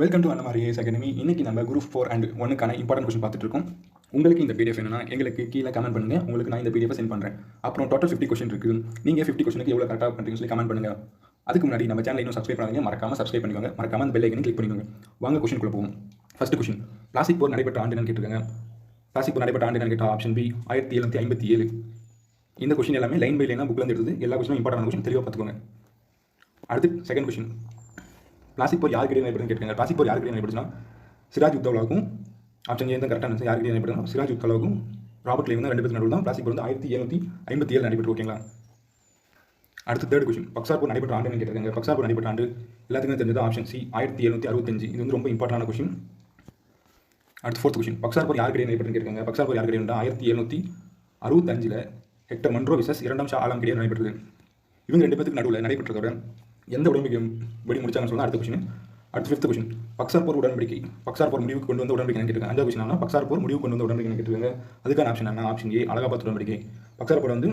Welcome to Annamari AS academy இன்றைக்கி நம்ம group four and ஒன்னுக்கான இம்பார்ட்டன்ட் கொஸ்டின் பார்த்துட்டு இருக்கோம் உங்களுக்கு இந்த பிடிஎஃப் என்னன்னா எங்களுக்கு கீழே கமெண்ட் பண்ணுங்கள் உங்களுக்கு நான் இந்த பிடிஎஃப் சென்ட் பண்ணுறேன் அப்புறம் டோட்டல் ஃபிஃப்டி கொஸ்டின் இருக்குது. நீங்கள் ஃபிஃப்டி கொஸ்டினுக்கு எவ்வளோ கரெக்டாக பண்ணுறீங்கன்னு சொல்லி கமெண்ட் பண்ணுங்கள் அதுக்கு முன்னாடி நம்ம சேனல் இன்னும் சப்ஸ்கிரைப் பண்ணாதீங்க. மறக்காம சப்ஸ்கிரைப் பண்ணிக்கோங்க. மறக்காம அந்த பெல் ஐக்கனை கிளிக் பண்ணிக்கோங்க. வாங்க கொஸ்டின் போவோம். ஃபஸ்ட் கொஸ்டின் பிளாஸ்டிக் போர் நடைபெற்ற ஆண்டு என்னன்னு கேட்டிருக்காங்க. பிளாஸ்டிக் போர் நடைபெற்ற ஆண்டு என்னன்னு கேட்டால் ஆப்ஷன் பி ஆயிரத்தி எழுநூற்றி ஐம்பத்தி ஏழு. இந்த கொஸ்டின் எல்லாமே லைன் பை லைனாக புக்கில் எடுத்தது. எல்லா கொஸ்டினும் இம்பார்ட்டன் கொஸ்டின் தெளிவாக பார்த்துக்கோங்க. அடுத்து செகண்ட் கொஸ்டின் பிளாஸ்டிக் போர் யார் இடையே கேட்குறாங்க பிளாஸ்டிக் போர் யாருக்கு இடையே நடைபெறுச்சுன்னா சிராஜ் உத்தவ்லாவுக்கும் ஆப்ஷன் ஏன் தான் கரெக்டாக யாருக்கு இடையே சிராஜ் உத்தவ்லாவுக்கும் ராபர்ட் லேவ் தான் ரெண்டு பேருக்கு நடுவில் தான் பிளாஸ்டிக் போர் வந்து ஆயிரத்தி எழுநூற்றி ஐம்பத்தி ஏழு நடைபெற்று ஓகேங்களா அடுத்து தேர்ட் கொஸ்டின் பக்சார் போர் நடைபெற்ற ஆண்டுன்னு கேட்டிருக்காங்க. பக்சார் போர் நடைபெற்ற ஆண்டு எல்லாத்துக்குமே தெரிஞ்சது ஆப்ஷன் சி ஆயிரத்தி எழுநூற்றி அறுபத்தஞ்சு. இது வந்து ரொம்ப இம்பார்ட்டான கொஸ்டின் அடுத்து ஃபோர்த் கொஸ்டின் பக்சார் போர் யாருக்கு இடையே நடைபெற்றுன்னு கேட்டிருக்காங்க. பக்சார் போர் யாருக்கு ஆயிரத்தி எழுநூற்றி அறுபத்தஞ்சில் ஹெக்டர் மன்ரோ விசஸ் இரண்டாம் ஷா ஆலம் கிடையாது நடைபெற்றது. இவங்க ரெண்டு பேருக்கு நடுவில் நடைபெற்றதோட எந்த உடன்படிக்கை படி முடிச்சாங்கன்னு சொன்னால் அடுத்த கொஸ்டின் அடுத்து ஃபிஃப்த் கொஸ்டின் பக்சார் போர் உடன்படிக்கை. பக்சார் போர் முடிவுக்கு கொண்டு வந்த உடன்படிக்கை கேட்டுருக்காங்க. அஞ்சாவது கொஸ்டின் பக்சார் போர் முடிவு கொண்டு வந்த உடன்படிக்கை கேட்டுருக்காங்க. அதுக்கான ஆப்ஷன் என்ன ஆப்ஷன் ஏ அலகாபாத் உடன்படிக்கை. பக்சார் போர் வந்து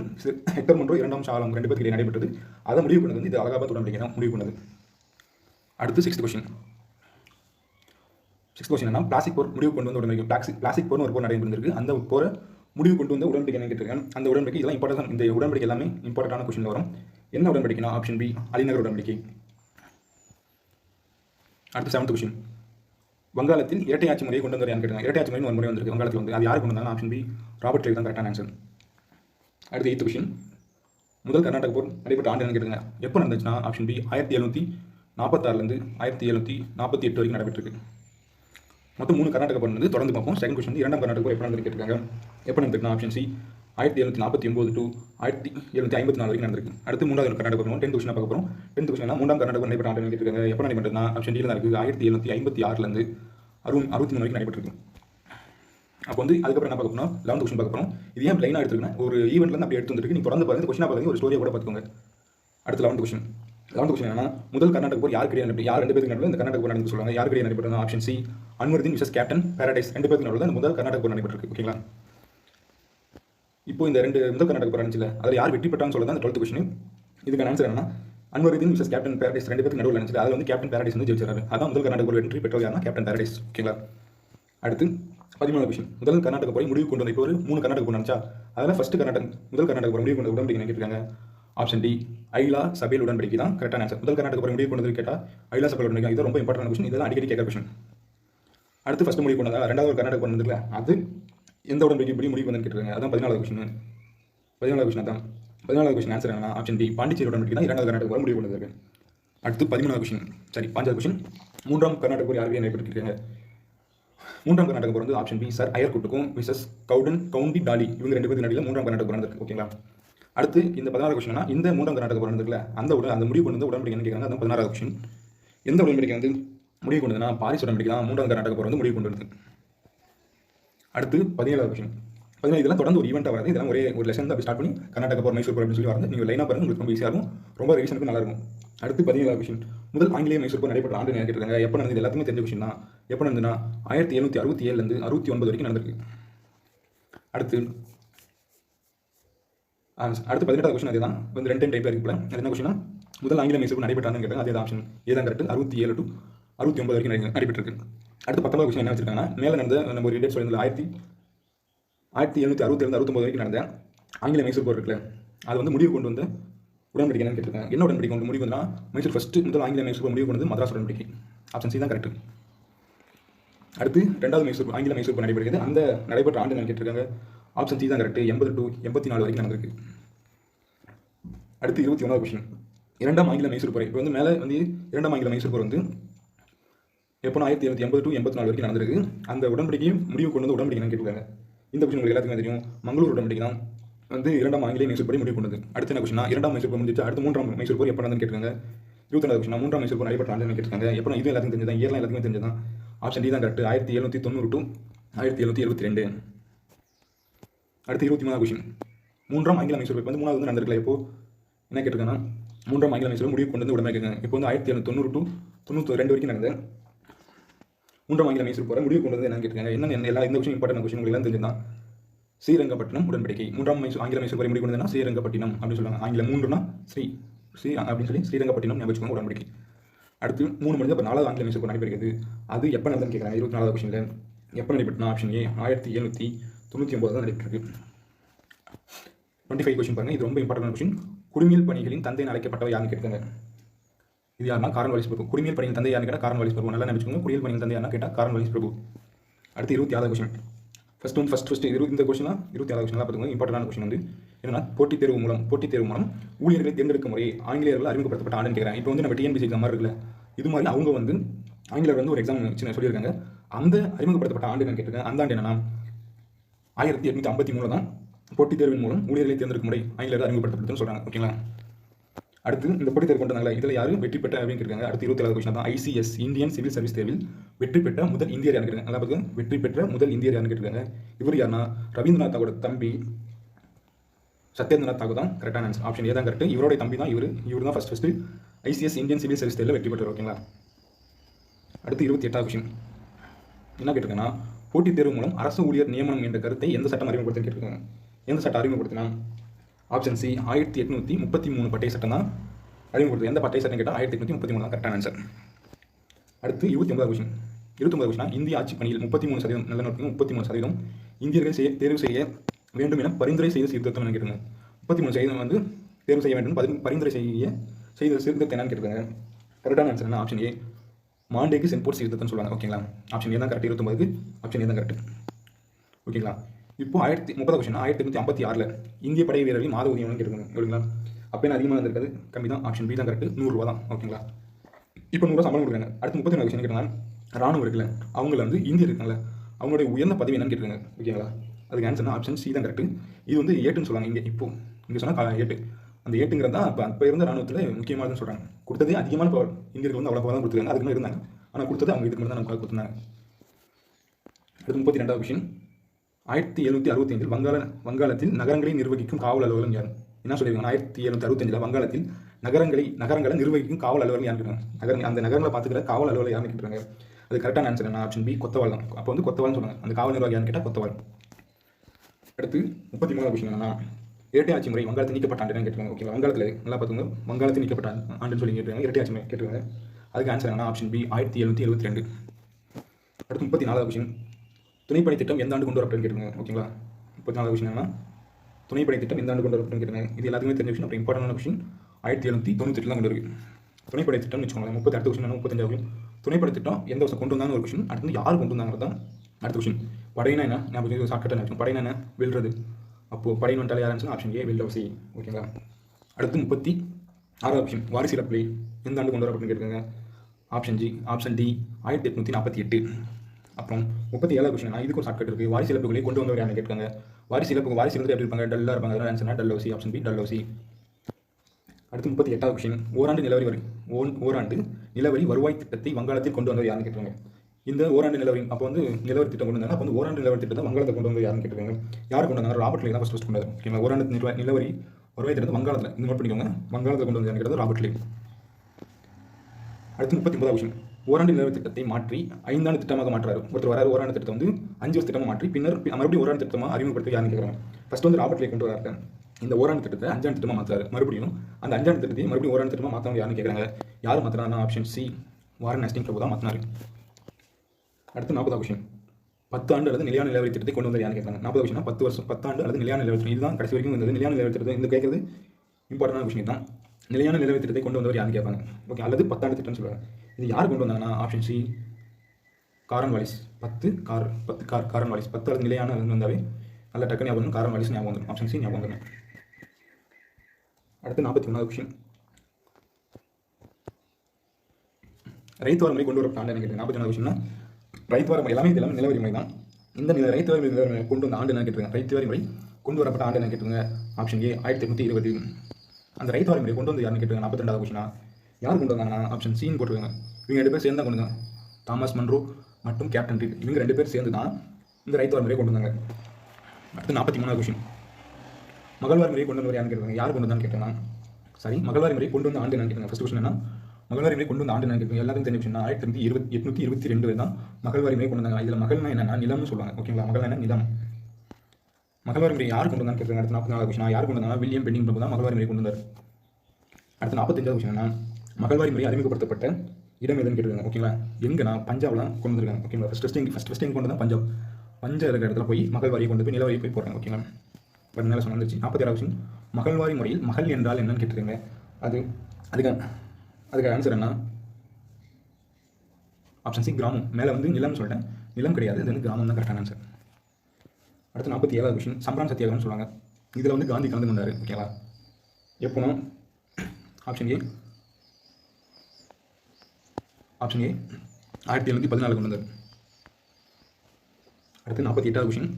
ஹெக்டர் மன்றோ இரண்டாம் சாலம் ரெண்டு பேருக்கு இடையே நடைபெற்றது. அதை முடிவு பண்ணது வந்து இது அலகாபாத் உடன்படிக்கை தான் முடிவு பண்ணது. அடுத்து சிக்ஸ்த் கொஸ்டின் சிக்ஸ்த் கொஸ்டின் என்ன பிளாஸ்டிக் போர் முடிவு கொண்டு வந்த உடன்படிக்கை. பிளாஸ்டிக் பிளாஸ்டிக் போர்னு ஒரு போர் நடைபெற்றிருக்கு அந்த போரை முடிவு கொண்டு வந்த உடன்படிக்கை என்ன கேட்டிருக்கேன் அந்த உடன்படிக்கை இதெல்லாம் இம்பார்ட்டன் இந்த உடன்படிக்கை எல்லாமே இம்பார்ட்டன்டான கொஸ்டின் வரும். என்ன உடன்படிக்கைனா ஆப்ஷன் பி அலிநகர் உடன்படிக்கை. அடுத்து செவன்த் கொஸ்டின் வங்காளத்தில் இரட்டையாட்சி முறையை கொண்டு வந்தார் யான்னு கேட்டாங்க? இரட்டையாட்சி முறை ஒரு முறை வந்திருக்கு. வங்காளத்தில் வந்து அது யார் கொண்டு வந்தாங்க ஆப்ஷன் பி ராபர்ட் கிளைவ் தான் கரெக்டான ஆன்சர் அடுத்து எய்த் கொஸ்டின் முதல் கர்நாடக போர் நடைபெற்ற ஆண்டு என்ன கேட்டுங்க எப்போ நடந்துச்சுன்னா ஆப்ஷன் பி ஆயிரத்தி எழுநூற்றி நாற்பத்தாறுலேருந்து ஆயிரத்தி எழுநூற்றி நாற்பத்தி எட்டு வரைக்கும் நடைபெற்றிருக்கு. மொத்தம் மூணு கர்நாடக போர் வந்து தொடர்ந்து பார்ப்போம். செகண்ட் கொஸ்டின் இரண்டாம் கர்நாடக போர் எப்போ நடந்திருக்கு கேட்டிருக்காங்க. எப்போ நடந்திருக்குன்னா ஆப்ஷன் சி ஆயிரத்தி எழுநூற்றி நாற்பத்தி ஒம்பது டு ஆயிரத்தி எழுநூற்றி ஐம்பத்தி நாலு வரைக்கும் நடந்திருக்கு. அடுத்து மூணாவது கர்நாடக பார்க்கணும் டென்த் கொஸ்டின் பார்க்க போகிறோம் டென்த் கொஸ்டின் மூணாம் கர்நாடக நடைபெற்ற ஆண்டு கேட்டிருக்காங்க. எப்போ நடைபெற்றதுனா ஆப்ஷன் டியில் தான் இருக்குது ஆயிரத்தி எழுநூற்றி ஐம்பத்தி ஆறுலேருந்து அறு அறுபத்தி மூணு வரைக்கும் நடைபெற்றிருக்கு. அப்போ வந்து அதுக்கப்புறம் என்ன பார்க்க போறோம் லெவன்த் கொஸ்டின் பார்க்க போகிறோம் இது ஏன் லைனாக எடுத்துருக்கேன் ஒரு ஈவெண்ட்லேருந்து அப்படி எடுத்து வந்துருக்கு. நீ தொடர்ந்து பாருங்க. கொஸ்டின் பார்த்து ஒரு ஸ்டோரியை கூட பார்த்துக்கோங்க. அடுத்து லெவன்த் கொஸ்டின் லெவன்த் கொஸ்டின் என்னன்னா முதல் கர்நாடக போர் யார் கிடையாது யார் ரெண்டு பேருக்கு நடுவில் இந்த கர்நாடக போர் நடந்து சொல்லுவாங்க. யார் கிடையாது நடைபெற்றது? ஆப்ஷன் சி அன்வர்தீன் விசஸ் கேப்டன் பேரடைஸ் ரெண்டு பேருக்கு நடுவில் முதல் கர்நாடக போர் நடைபெற்றிருக்கு. ஓகேங்களா? இப்போ இந்த ரெண்டு முதல் கர்நாடக போர் அதில் யார் வெற்றி பெற்றான்னு சொல்லுறது அந்த டுவெல்த் கொஸ்டின் இதுக்கான ஆன்சர் என்னன்னா அன்வர்தீன் விசஸ் கேப்டன் பேரடைஸ் ரெண்டு பேருக்கு நடுவில் இருந்துச்சு அதில் வந்து கேப்டன் பேரடைஸ் வந்து ஜெயிச்சாரு அதான் முதல் கர்நாடக போர் வெற்றி பெற்றது யாருன்னா கேப்டன் பேரடைஸ் ஓகேங்களா அடுத்து பதிமூணு கொஸ்டின் முதல் கர்நாடக போரை முடிவு கொண்டு வந்து இப்போ ஒரு மூணு கர்நாடக போர் நினச்சா அதில் ஃபர்ஸ்ட் கர்நாடக முதல் கர்நாடக போரை முடிவு கொண்டு வந்த உடன்படிக்கை கேட்டிருக்காங்க? ஆப்ஷன் டி ஐலா சபையில் உடன்படிக்கை தான் கரெக்டான ஆன்சர் முதல் கர்நாடக போரை முடிவு கொண்டு வந்து கேட்டால் ஐலா சபையில் உடன்படிக்கை இது ரொம்ப இம்பார்ட்டன் கொஸ்டின் இதெல்லாம் அடிக்கடி கேட்குற கொஸ்டின் அடுத்து ஃபஸ்ட் முடிவு கொண்டு ரெண்டாவது ஒரு கர்நாடக போர் வந்துருக்கல அது எந்த உடன்படிக்கை முடிவு வந்து கேட்டிருக்காங்க. அதான் பதினாலாவது கொஸ்டின் பதினாலாவது கொஸ்டின் தான் பதினாலாவது கொஸ்டின் ஆன்சர் என்ன ஆப்ஷன் டி பாண்டிச்சேரி உடன்படிக்கை தான் இரண்டாவது கர்நாடக முடிவு கொண்டு அடுத்து பதிமூணாவது கொஸ்டின் சரி பாஞ்சாவது கொஸ்டின் மூன்றாம் கர்நாடக போர் யாருக்கு நடைபெற்றிருக்காங்க மூன்றாம் கர்நாடக போர் வந்து ஆப்ஷன் பி சார் அயர்குட்டுக்கும் மிசஸ் கவுடன் கவுண்டி டாலி. இவங்க ரெண்டு பேருக்கு நடுவில் மூன்றாம் கர்நாடக போர் நடந்திருக்கு ஓகேங்களா அடுத்து இந்த பதினாறு கொஸ்டின் இந்த மூன்றாம் கர்நாடக போர் நடந்திருக்குல்ல அந்த உடன் அந்த முடிவு கொண்டு வந்து உடன்படிக்கை என்ன கேட்குறாங்க. அதான் பதினாறாவது கொஸ்டின் எந்த உடன்படிக்கை வந்து முடிவு கொண்டு பாரிஸ் உடன்படிக்கை தான் மூன்றாம் கர்நாடக போர் வந்து முடிவு கொண்டு வருது அடுத்து பதினேழாவது கொஸ்டின் பதினேழு இதெல்லாம் தொடர்ந்து ஒரு ஈவெண்ட்டாக வருது. இதெல்லாம் ஒரே ஒரு லெசன் தான். ஸ்டார்ட் பண்ணி கர்நாடகா போகிற மைசூர் போகிற அப்படின்னு சொல்லி வரது. நீங்கள் லைனாக பாருங்க உங்களுக்கு ரொம்ப ஈஸியாக இருக்கும். ரொம்ப ரிவிஷனுக்கு நல்லா இருக்கும். அடுத்து பதினேழாவது கொஸ்டின் முதல் ஆங்கிலேய மைசூர் போர் நடைபெற்ற ஆண்டு என்ன கேட்டிருக்காங்க. எப்போ நடந்தது? எல்லாத்துக்குமே தெரிஞ்ச கொஸ்டின் தான். எப்போ நடந்துன்னா ஆயிரத்தி எழுநூற்றி அறுபத்தி ஏழுலேருந்து அறுபத்தி ஒன்பது வரைக்கும் நடந்திருக்கு. அடுத்து ஆ, அடுத்து பதினெட்டாவது கொஸ்டின் அதே தான் வந்து ரெண்டு டைம் டைப் இருக்குல்ல அது என்ன கொஸ்டின் முதல் ஆங்கில மைசூர் போர் நடைபெற்றான்னு கேட்டாங்க அதே ஆப்ஷன் ஏதான் கரெக்ட் அறுபத்தி ஏழு டு அறுபத்தி ஒன்பது வரைக்கும் நடைபெற்றிருக்கு. அடுத்து பத்தாவது கொஸ்டின் என்ன வச்சிருக்காங்கன்னா மேலே நடந்த நம்ம ஒரு டேட் சொல்லியிருந்தது ஆயிரத்தி ஆயிரத்தி எழுநூற்றி அறுபத்தி அறுபத்தொம்பது வரைக்கும் நடந்த ஆங்கில மைசூர் போர் இருக்குல்ல அது வந்து முடிவு கொண்டு வந்து உடன்படிக்கை என்னன்னு கேட்டிருக்காங்க. என்ன உடன்படிக்கை கொண்டு முடிவு வந்தால் மைசூர் ஃபஸ்ட்டு முதல் ஆங்கில மைசூர் முடிவு கொண்டு வந்து மദ്രാஸ் உடன்படிக்கை. ஆப்ஷன் சி தான் கரெக்ட் அடுத்து ரெண்டாவது மைசூர் ஆங்கில மைசூர் நடைபெறுகிறது. அந்த நடைபெற்ற ஆண்டு என்னன்னு கேட்டிருக்காங்க. ஆப்ஷன் சி தான் கரெக்ட் எண்பது டு எண்பத்தி நாலு வரைக்கும் நடந்திருக்கு. அடுத்து இருபத்தி ஒன்றாவது கொஸ்டின் இரண்டாம் ஆங்கில மைசூர் போர் இப்போ வந்து மேலே வந்து இரண்டாம் ஆங்கில மைசூர் போர் வந்து எப்போ ஆயிரத்தி எழுநூத்தி எண்பது டு எண்பத்தி நாலு வரைக்கும் நடந்திருக்கு. அந்த உடன்படிக்கையும் முடிவு கொண்டு வந்து உடன்படிக்கை கேட்டுருக்காங்க கேட்டிருக்காங்க. இந்த கொஸ்டின் உங்களுக்கு எல்லாத்துக்குமே தெரியும். மங்களூர் உடன்படிக்கை தான் வந்து இரண்டாம் ஆங்கிலேய மைசூர் போரை முடிவு கொண்டது. அடுத்த என்ன கொஸ்டின் இரண்டாம் மைசூர் போர் அடுத்த மூன்றாம் மைசூர் போர் எப்போ நடந்துன்னு கேட்டுருக்காங்க? இருபத்தொன்னாவது கொஸ்டின் மூன்றாம் மைசூர் போர் நடைபெற்ற ஆண்டு கேட்டிருக்காங்க. எப்போ இது எல்லாத்துக்கும் தெரிஞ்சதான் இயர்லாம் எல்லாத்துக்குமே தெரிஞ்சதான் ஆப்ஷன் டி தான் கரெக்ட் ஆயிரத்தி எழுநூத்தி தொண்ணூறு டு ஆயிரத்தி எழுநூத்தி எழுபத்தி ரெண்டு அடுத்து இருபத்தி மூணாம் கொஸ்டின் மூன்றாம் ஆங்கில மைசூர் போர் வந்து மூணாவது வந்து நடந்திருக்கல இப்போ. என்ன கேட்டிருக்காங்கன்னா மூன்றாம் ஆங்கில மைசூர் முடிவு கொண்டு வந்து உடனே இப்போ வந்து ஆயிரத்தி எழுநூத்தி தொண்ணூறு டு தொண்ணூற்றி ரெண்டு வரைக்கும் நடந்தது. மூன்றாம் ஆங்கிலம் மைசூர் போகிற முடிவு கொண்டு வந்து என்னன்னு கேட்டிருக்காங்க. என்ன எல்லா இந்த விஷயம் இம்பார்ட்டன் கொஸ்டின் உங்களுக்கு எல்லாம் தெரிஞ்சுதான் ஸ்ரீரங்கப்பட்டினம் உடன்படிக்கை. மூன்றாம் மைசூர் ஆங்கில மைசூர் போய் முடிவு கொண்டு ஸ்ரீரங்கப்பட்டினம் அப்படின்னு சொல்லுவாங்க. ஆங்கிலம் மூன்றுனா ஸ்ரீ ஸ்ரீ அப்படின்னு சொல்லி ஸ்ரீரங்கப்பட்டினம் ஞாபகம் உடன்படிக்கை. அடுத்து மூணு மணி இப்போ நாலாவது ஆங்கில நியூஸ் நடைபெறுகிறது அது எப்போ நடந்ததுன்னு கேட்குறாங்க. இருபத்தி நாலாவது கொஸ்டினில் எப்போ நடைபெற்றனா ஆப்ஷன் ஏ ஆயிரத்தி எழுநூற்றி தொண்ணூற்றி ஒம்பது தான் நடைபெற்றிருக்கு டுவெண்ட்டி ஃபைவ் கொஸ்டின் பாருங்க. இது ரொம்ப இம்பார்ட்டன்ட் கொஸ்டின் குடிமியல் பணிகளின் தந்தை அழைக்கப்பட்டவர் யாருன்னு கேட்டாங்க இது யாருன்னா காரன் வாலிஸ் பிரபு. குடிமியல் பணியின் தந்தை யாருன்னு கேட்டால் காரன் வாலிஸ் பிரபு. நல்லா நினச்சிக்கோங்க. குடியல் பணியின் தந்தை யாருன்னா கேட்டால் காரன் வாலிஸ் பிரபு. அடுத்து இருபத்தி ஆறாவது கொஸ்டின் ஃபர்ஸ்ட் வந்து ஃபஸ்ட் ஃபஸ்ட் இரு இந்த கொஸ்டினா இருபத்தி ஆறாவது கொஸ்டின் பார்த்துக்கோங்க. இம்பார்ட்டன்டான கொஸ்டின் வந்து என்னன்னா போட்டித் தேர்வு மூலம் போட்டித் தேர்வு மூலம் ஊழியர்களை தேர்ந்தெடுக்கும் முறை ஆங்கிலேயர்கள் அறிமுகப்படுத்தப்பட்ட ஆண்டுன்னு கேட்குறேன் இப்போ வந்து நம்ம டிஎன்பிசி எக்ஸாம் மாதிரி இருக்குல்ல இது மாதிரி அவங்க வந்து ஆங்கிலேயர் வந்து ஒரு எக்ஸாம் சின்ன சொல்லியிருக்காங்க. அந்த அறிமுகப்படுத்தப்பட்ட ஆண்டு என்னன்னு கேட்டிருக்கேன் அந்த ஆண்டு என்னன்னா ஆயிரத்தி எட்நூற்றி ஐம்பத்தி மூணு தான் போட்டித் தேர்வின் மூலம் ஊழியர்களை தேர்ந்தெடுக்கும் முறை ஆங்கிலேயர் அறிமுகப்படுத்தப்பட்டதுன்னு சொல்கிறாங்க ஓகேங்களா? அடுத்து இந்த போட்டித் தேர்வு கொண்டாங்களா இதில் யாரும் வெற்றி பெற்ற அப்படின்னு கேட்குறாங்க அடுத்து இருபத்தி ஏழாவது கொஸ்டின் தான் ஐசிஎஸ் இந்தியன் சிவில் சர்வீஸ் தேர்வில் வெற்றி பெற்ற முதல் இந்தியர் யாருன்னு கேட்குறாங்க அதாவது வெற்றி பெற்ற முதல் இந்தியர் யாருன்னு கேட்டிருக்காங்க. இவர் யாருன்னா? ரவீந்திரநாத் தாகூர் தம்பி சத்யேந்திரநாத் தாகூர் தான் கரெக்டான ஆன்சர் ஆப்ஷன் ஏ தான் கரெக்ட் இவருடைய தம்பி தான் இவர். இவர் தான் first first ICS Indian civil service தேர்வில் வெற்றி பெற்றார். ஓகேங்களா அடுத்து இருபத்தி எட்டாவது கொஸ்டின் என்ன கேட்டிருக்கேன்னா போட்டித் தேர்வு மூலம் அரசு ஊழியர் நியமனம் என்ற கருத்தை எந்த சட்டம் அறிமுகப்படுத்தி கேட்டிருக்காங்க. எந்த சட்டம் அறிமுகப்படுத்தினா? ஆப்ஷன் சி ஆயிரத்தி எட்நூற்றி முப்பத்தி மூணு பட்டை சட்டம் தான். அறிமுகப்படுத்து எந்த பட்டை சட்டம் கேட்டால் ஆயிரத்தி எட்நூற்றி முப்பத்தி மூணு தான் கரெக்டான ஆன்சர் அடுத்து இருபத்தி ஒன்பது கொஷின் இருபத்தொன்பது கொஷினா இந்திய ஆட்சி பணியில் முப்பத்தி மூணு சதவீதம் நிலநடுக்கம் முப்பத்தி மூணு சதவீதம். இந்தியர்கள் செய்ய தேர்வு செய்ய வேண்டும் என பரிந்துரை செய்த சீர்திருத்தம் கேட்டுருங்க முப்பத்தி மூணு சதவீதம் வந்து தேர்வு செய்ய வேண்டும் பரிந்துரை செய்ய செய்த சீர்திருத்தம் என்னன்னு கேட்டிருக்காங்க. கரெக்டான ஆன்சர் என்ன ஆப்ஷன் ஏ மாண்டேக்கு சென்போர்ட் சீர்திருத்தம் சொல்லுவாங்க. ஓகேங்களா ஆப்ஷன் ஏ தான் கரெக்ட் இருபத்தொம்பதுக்கு ஆப்ஷன் ஏ தான் கரெக்ட் ஓகேங்களா இப்போ ஆயிரத்தி முப்பது கொஷின் ஆயிரத்தி எட்நூற்றி ஐம்பத்தி ஆறில் இந்திய படை வீரர்கள் மாத ஊதியம் கேட்டுருக்காங்க ஓகேங்களா அப்போ என்ன அதிகமாக இருந்திருக்காது கம்மி தான். ஆப்ஷன் பி தான் கரெக்ட் நூறுரூவா தான். ஓகேங்களா? இப்போ நூறுரூவா சம்பளம் கொடுக்குறாங்க. அடுத்து முப்பத்தி நாலு கொஸ்டின் கேட்டாங்க ராணுவம் இருக்குல்ல அவங்கள வந்து இந்தியர் இருக்காங்களா அவங்களுடைய உயர்ந்த பதவி என்னன்னு கேட்டிருக்காங்க. ஓகேங்களா? அதுக்கு ஆன்சர் ஆப்ஷன் சி தான் கரெக்ட் இது வந்து ஏட்டுன்னு சொல்லுவாங்க இங்கே இப்போ. இங்கே சொன்னால் ஏட்டு. அந்த ஏட்டுங்கிறது தான் இப்போ அப்போ இருந்த ராணுவத்தில் முக்கியமானதுன்னு சொல்கிறாங்க கொடுத்ததே அதிகமான பவர் இந்தியர்கள் வந்து அவ்வளோ தான் கொடுத்துருக்காங்க. அதுக்கு மேலே இருந்தாங்க. ஆனால் கொடுத்தது அவங்க இதுக்கு மட்டும் தான் நமக்கு கொடுத்துருந்தாங்க. அடுத்து முப்பத்தி ரெண்டாவது விஷயம் ஆயிரத்தி எழுநூற்றி அறுபத்தைந்தில் வங்காள வங்காளத்தில் நகரங்களை நிர்வகிக்கும் காவல் அலுவலகம் யார்? என்ன சொல்லியிருக்காங்க ஆயிரத்தி எழுநூற்றி அறுபத்தஞ்சில் வங்காளத்தில் நகரங்களை நகரங்களை நிர்வகிக்கும் காவல் அலுவலகம் யார் நகர அந்த நகரங்களை பார்த்துக்கிற காவல் அலுவலகம் யாருன்னு கேட்டுருக்காங்க? அது கரெக்டான ஆன்சர் என்ன ஆப்ஷன் பி கொத்தவால் தான். அப்போ வந்து கொத்தவால்னு சொல்லுவாங்க அந்த காவல் நிர்வாகி யாருன்னு கேட்டால் கொத்தவால் அடுத்து முப்பத்தி மூணாவது கொஸ்டின் என்னன்னா இரட்டை ஆட்சி முறை வங்காளத்தில் நீக்கப்பட்ட ஆண்டுன்னு கேட்டுருக்காங்க. ஓகே வங்காளத்தில் நல்லா பார்த்துங்க வங்காளத்தில் நீக்கப்பட்ட ஆண்டுன்னு சொல்லி கேட்டுருக்காங்க. இரட்டை ஆட்சி முறை கேட்டுருக்காங்க. அதுக்கு ஆன்சர் என்ன ஆப்ஷன் பி ஆயிரத்தி எழுநூற்றி எழுபத்தி ரெண்டு. அடுத்து முப்பத்தி நாலாவது கொஸ்டின் துணைப்படை திட்டம் எந்த ஆண்டு கொண்டு வரப்பட்டேன்னு கேட்டுருங்க ஓகேங்களா? முப்பத்தி நாலு கொஸ்டின் என்னன்னா துணைப்படை திட்டம் எந்த ஆண்டு கொண்டு வரப்பட்டேன்னு கேட்டுருங்க இது எல்லாத்துக்குமே தெரிஞ்ச விஷயம். அப்புறம் இம்பார்ட்டன்டான கொஸ்டின் ஆயிரத்தி எழுநூற்றி தொண்ணூற்றி தான் கொண்டு இருக்கு துணைப்படை திட்டம்னு வச்சுக்கோங்களேன் முப்பத்தி அடுத்த கொஸ்டின் முப்பத்தஞ்சு கொஸ்டின் துணைப்படை திட்டம் எந்த வருஷம் கொண்டு வந்தாங்க ஒரு கொஸ்டின் அடுத்து யார் கொண்டு வந்தாங்கிறது தான் அடுத்த கொஸ்டின் படையினா என்ன நான் ஷார்ட்கட்டாக நினைச்சோம் படையினா என்ன வெல்றது. அப்போது படையின் வந்துட்டால் யார் ஆப்ஷன் ஏ வெல்லவசி ஓகேங்களா? அடுத்து முப்பத்தி ஆறாவது ஆப்ஷன் வாரிசு இறப்பிலை எந்த ஆண்டு கொண்டு வர அப்படின்னு கேட்டுருக்காங்க ஆப்ஷன் ஜி ஆப்ஷன் டி ஆயிரத்தி எட்நூற்றி நாற்பத்தி எட்டு. அப்புறம் முப்பத்தி ஏழாவது கொஸ்டின் இதுக்கு ஒரு ஷார்ட் இருக்குது வாரிசு இழப்புகளை கொண்டு வந்தவர் யாருன்னு கேட்காங்க வாரிசு இழப்பு வாரிசு இருந்து எப்படி இருப்பாங்க? டல்லாக இருப்பாங்க. அதெல்லாம் ஆன்சர்னா டல்லோசி ஆப்ஷன் பி டல்லோசி அடுத்து முப்பத்தி எட்டாவது கொஸ்டின் ஓராண்டு நிலவரி வரி ஓன் ஓராண்டு நிலவரி வருவாய் திட்டத்தை வங்காளத்தில் கொண்டு வந்தவர் யாருன்னு கேட்டுருங்க இந்த ஓராண்டு நிலவரி அப்போ வந்து நிலவரி திட்டம் கொண்டு வந்தாங்க அப்போ வந்து ஓராண்டு நிலவரி திட்டத்தை வங்காளத்தை கொண்டு வந்து யாருன்னு கேட்டுருக்காங்க. யார் கொண்டு வந்தாங்க? ராபர்ட் லே தான் ஃபஸ்ட் ஃபஸ்ட் கொண்டு வந்தாங்க ஓகேங்களா ஓராண்டு நிலவரி நிலவரி வருவாய் திட்டத்தை வங்காளத்தில் இந்த நோட் பண்ணிக்கோங்க. வங்காளத்தில் கொண்டு வந்து கேட்டது ராபர்ட் லே. அடுத்து முப்பத்தி ஒன்பதாவது கொஸ்டின் ஓராண்டு நிறைவு திட்டத்தை மாற்றி ஐந்தாண்டு திட்டமாக மாற்றாரு ஒருத்தர் வராரு ஓராண்டு திட்டத்தை வந்து அஞ்சு வருஷ திட்டமாக மாற்றி பின்னர் மறுபடியும் ஓராண்டு திட்டமாக அறிமுகப்படுத்தி யாருன்னு கேட்குறாங்க. ஃபர்ஸ்ட் வந்து ராபர்ட் லே கொண்டு வராரு இந்த ஓராண்டு திட்டத்தை அஞ்சாண்டு திட்டமாக மாற்றாரு மறுபடியும் அந்த அஞ்சாண்டு திட்டத்தை மறுபடியும் ஓராண்டு திட்டமாக மாற்றவங்க யாருன்னு கேட்குறாங்க? யார் மாற்றினா ஆப்ஷன் சி வாரன் நஸ்டிங் பிரபு தான் மாற்றினாரு அடுத்து நாற்பதாம் கொஷின் பத்து ஆண்டு அல்லது நிலையான நிலவரி திட்டத்தை கொண்டு வந்தார் யாருன்னு கேட்குறாங்க? நாற்பது கொஸ்டின் பத்து வருஷம் பத்தாண்டு அல்லது நிலையான நிலவரி திட்டம். இதுதான் கடைசி வரைக்கும் இருந்தது நிலையான நிலவரி திட்டம் இந்த கேட்குறது இம்பார்ட்டன்டான விஷயம் தான். நிலையான நிலவரி திட்டத்தை கொண்டு வந்தவர் யாருன்னு கேட்பாங்க. ஓகே அல்லது பத்தாண்டு திட்டம்னு சொல்லுவாங்க இது யார் கொண்டு வந்தாங்கன்னா? ஆப்ஷன் சி காரன் வாலிஸ் பத்து கார் பத்து கார் காரன் வாலிஸ் பத்து அல்லது நிலையான அது வந்தாவே நல்ல டக்குனு ஞாபகம் வரும். காரன் வாலிஸ் ஞாபகம் வந்துடும் ஆப்ஷன் சி ஞாபகம் வந்துடும் அடுத்து நாற்பத்தி ஒன்றாவது கொஷின் ரைத்து முறை கொண்டு வர ஆண்டு எனக்கு நாற்பத்தி ஒன்றாவது கொஷின்னா ரைத்து முறை எல்லாமே இது எல்லாமே நிலவரி முறை தான். இந்த நில ரைத்து வரி முறை கொண்டு வந்த ஆண்டு என்ன கேட்டுருங்க ரைத்து வரி முறை கொண்டு வரப்பட்ட ஆண்டு என்ன கேட்டுருங்க ஆப்ஷன் ஏ ஆயிரத்தி எட்நூற்றி இருபது. அந்த ரைத்து வரி முறை கொண்டு வந்து யாருன்னு கேட்டுருங்க நாற்பத்தி ரெண்டாவது கொஷினா யார் கொண்டு வந்தாங்கன்னா ஆப்ஷன் சீன் போட்டுருக்காங்க. இவங்க ரெண்டு பேர் சேர்ந்து தான் கொண்டு வந்தாங்க. தாமஸ் மன்ரோ மற்றும் கேப்டன் ரீட். இவங்க ரெண்டு பேர் சேர்ந்து தான் இந்த ரைத்து வரி முறையை கொண்டு வந்தாங்க. அடுத்து நாற்பத்தி மூணாவது கொஷின் மகள்வார் முறையை கொண்டு வந்தவர் யாருன்னு கேட்டாங்க யார் கொண்டு வந்தான்னு கேட்டாங்க சாரி மகள்வாரி முறை கொண்டு வந்த ஆண்டு என்னன்னு கேட்டாங்க ஃபஸ்ட் கொஸ்டின் என்ன மகள்வாரி முறை கொண்டு வந்த ஆண்டு என்ன கேட்டாங்க எல்லாத்துக்கும் தெரிஞ்ச விஷயம் ஆயிரத்தி தொண்ணூற்றி இருபத்தி எட்நூத்தி இருபத்தி ரெண்டு தான் மகள்வாரி முறை கொண்டு வந்தாங்க. இதில் மகள்னா என்னன்னா நிலம்னு சொல்லுவாங்க. ஓகேங்களா மகள் என்ன? நிலம். மகள்வாரி முறை யார் கொண்டு வந்தாங்க கேட்டாங்க அடுத்து நாற்பத்தி நாலாவது கொஸ்டின் யார் கொண்டு வந்தாங்க வில்லியம் பெண்டிங் பிரபு தான் மகள்வாரி முறை கொண்டு வந்தார். அடுத்து நாற்பத்தஞ்சாவது கொஸ்டின் என்ன மகள்வாரி முறை அறிமுகப்படுத்தப்பட்ட இடம் எதுன்னு கேட்டிருக்காங்க ஓகேங்களா எங்கன்னா பஞ்சாப்லாம் கொண்டு வந்திருக்காங்க ஓகேங்களா ஃபஸ்ட் ஃபஸ்ட் ஃபஸ்ட் ஃபஸ்ட் கொண்டு தான் பஞ்சாப். பஞ்சம் இருக்கிற இடத்துல போய் மகள்வாரியை கொண்டு போய் நிலவரியை போய் போடுறாங்க ஓகேங்களா பட் மேலே சொன்னிருச்சு நாற்பத்தி ஆறு கொஸ்டின் மகள்வாரி முறையில் மகள் என்றால் என்னன்னு கேட்டிருக்காங்க? அது அதுக்கான அதுக்கு ஆன்சர் என்ன? ஆப்ஷன் சி கிராமம். மேலே வந்து நிலம்னு சொல்லிட்டேன். நிலம் கிடையாது இது வந்து கிராமம் தான் கரெக்டான ஆன்சர் அடுத்து நாற்பத்தி ஏழாவது விஷயம் சம்பரான் சத்தியாகிரகம்னு சொல்லுவாங்க. இதில் வந்து காந்தி கலந்து கொண்டார் ஓகேவா எப்போனா ஆப்ஷன் ஏ ஆப்ஷன் ஏ ஆயிரத்தி எழுநூற்றி பதினாலு கொண்டு வந்தார். அடுத்து நாற்பத்தி எட்டாவது கொஷின்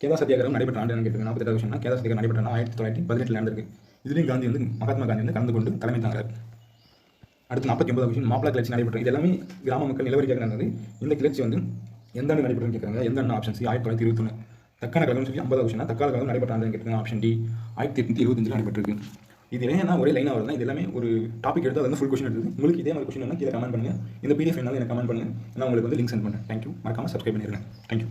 கேதா சத்தியாகிரகம் நடைபெற்ற ஆண்டு கேட்டு நாற்பத்தி எட்டாவது கொஷின் கேதா சத்தியாகிரகம் நடைபெற்ற ஆயிரத்தி தொள்ளாயிரத்தி பதினெட்டில் நடந்திருக்கு. இதுலேயும் காந்தி வந்து மகாத்மா காந்தி வந்து கலந்து கொண்டு தலைமை தாங்கிறார். அடுத்து நாற்பத்தி ஒன்பது கொஷின் மாப்பிளா கிளர்ச்சி நடைபெற்றது இது எல்லாமே கிராம மக்கள் நிலவரிக்காக நடந்தது. இந்த கிளர்ச்சி வந்து எந்த ஆண்டு நடைபெறும்னு கேட்குறாங்க எந்த ஆண்டு ஆப்ஷன் சி ஆயிரத்தி தொள்ளாயிரத்தி இருபத்தொன்று தக்கான கழகம் சொல்லி ஐம்பதாவது கொஷினா தக்கால கழகம் நடைபெற்ற ஆண்டு கேட்குறாங்க ஆப்ஷன் டி ஆயிரத்தி எட்நூற்றி இருபத்தஞ்சில் நடைபெற்றிருக்கு. இது என்ன ஒரே லைனாக வருது இது எல்லாமே ஒரு டாபிக் எடுத்து அது வந்து ஃபுல் கொஷின் எடுத்து உங்களுக்கு இதே மாதிரி கொஷின் என்ன கீழே கமெண்ட் பண்ணுங்க. இந்த பிடிஎஃப் என்னால் எனக்கு கமெண்ட் பண்ணுங்கள் நான் உங்களுக்கு வந்து லிங்க் சென்ட் பண்ணுறேன் தேங்க்யூ மறக்காம சப்ஸ்கிரைப் பண்ணிடுறேன் தேங்க்யூ